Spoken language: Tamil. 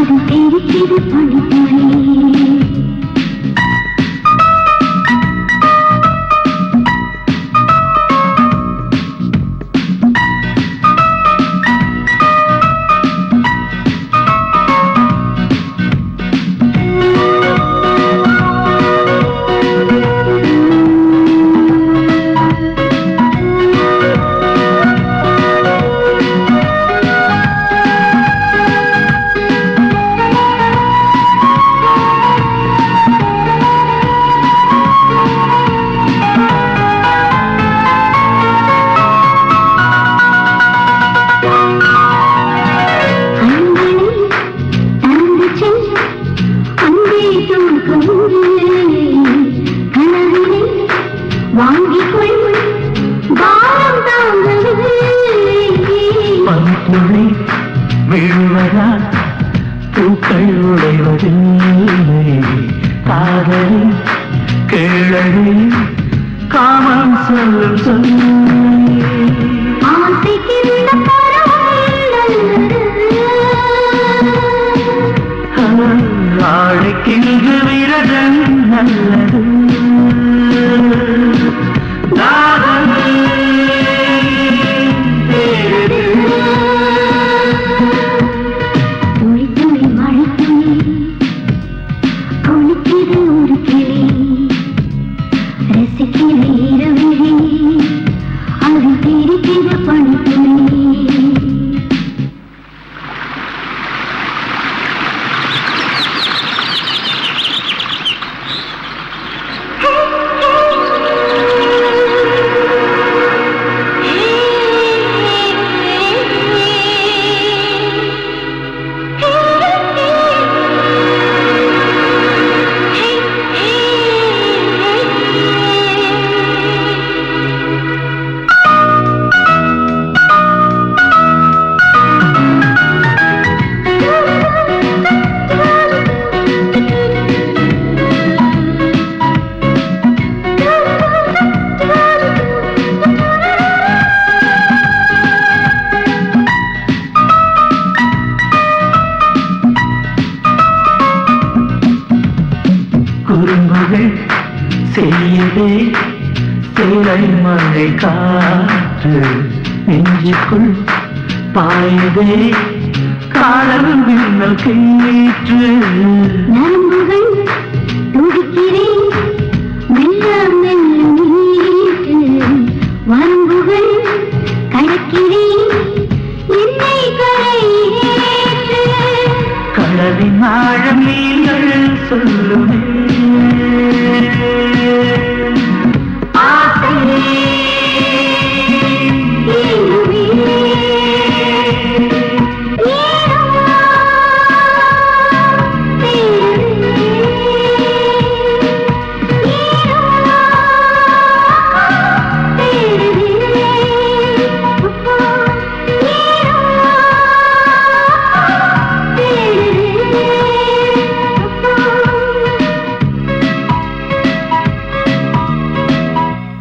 அது தெரிக்கிறது பனித்துளி பூக்கள் உடைவதில்லை காதலி கேளடி காமம் சொல்லும் சொல்லி ஆசைக்கிருந்த விரதம் நல்லது. செய்யதே சேலை மழை காற்று நெஞ்சுக்குள் பாயதே காதல் மின்னல் கீற்று நரம்புகள் துடிக்கிறேன் மெல்ல மெல்ல நீட்டு வரம்புகள் கடக்கிறேன் என்னை கரையேற்று கடலின் ஆழம் நீங்கள் சொல்லுமே.